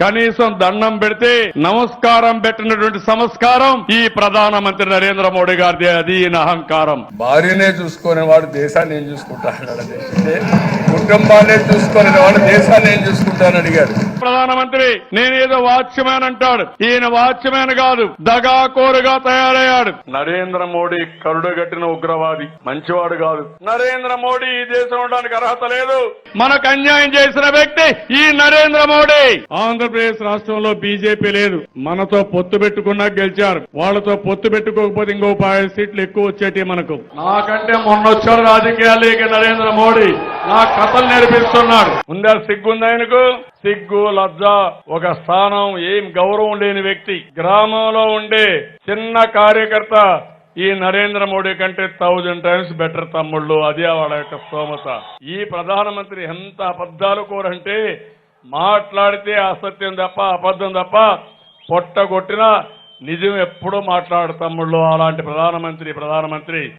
కనీసం దండం పెడితే నమస్కారం పెట్టినటువంటి సంస్కారం ఈ ప్రధానమంత్రి నరేంద్ర మోడీ గారిది. అది ఈయన అహంకారం. భార్యనే చూసుకునే వాడు దేశాన్ని ఏం చూసుకుంటా అన్నాడు అంటే కుటుంబాన్ని చూసుకునే వాడు దేశాన్ని ఏం చూసుకుంటానని అడిగాడు. ప్రధానమంత్రి నేనేదో వాచ్యమ్యాన్ అంటాడు. ఈయన వాచ్యమ్యాన్ కాదు దగాకోరుగా తయారయ్యాడు. నరేంద్ర మోడీ కరుడు గట్టిన ఉగ్రవాది మంచివాడు కాదు. నరేంద్ర మోడీ ఈ దేశం ఉండడానికి అర్హత లేదు. మనకు అన్యాయం చేసిన వ్యక్తి ఈ నరేంద్ర మోడీ. ఆంధ్రప్రదేశ్ రాష్ట్రంలో బీజేపీ లేదు. మనతో పొత్తు పెట్టుకున్నా గెలిచారు. వాళ్ళతో పొత్తు పెట్టుకోకపోతే ఇంకో పాయ సీట్లు ఎక్కువ వచ్చేటి మనకు. నాకంటే మొన్న వచ్చాడు రాజకీయాలకి నరేంద్ర మోడీ. నా కథలు నేర్పిస్తున్నాడు. ఉందా సిగ్గుంది ఆయనకు? సిగ్గు లజ్జ ఒక స్థానం ఏం గౌరవం లేని వ్యక్తి. గ్రామంలో ఉండే చిన్న కార్యకర్త ఈ నరేంద్ర మోడీ కంటే థౌజండ్ టైమ్స్ బెటర్ తమ్ముళ్ళు. అదే వాళ్ళ యొక్క స్తోమత. ఈ ప్రధానమంత్రి ఎంత అబద్ధాలు కోరంటే మాట్లాడితే అసత్యం తప్ప అబద్ధం తప్ప పొట్ట కొట్టినా నిజం ఎప్పుడూ మాట్లాడు తమ్ముళ్ళు అలాంటి ప్రధానమంత్రి ప్రధానమంత్రి.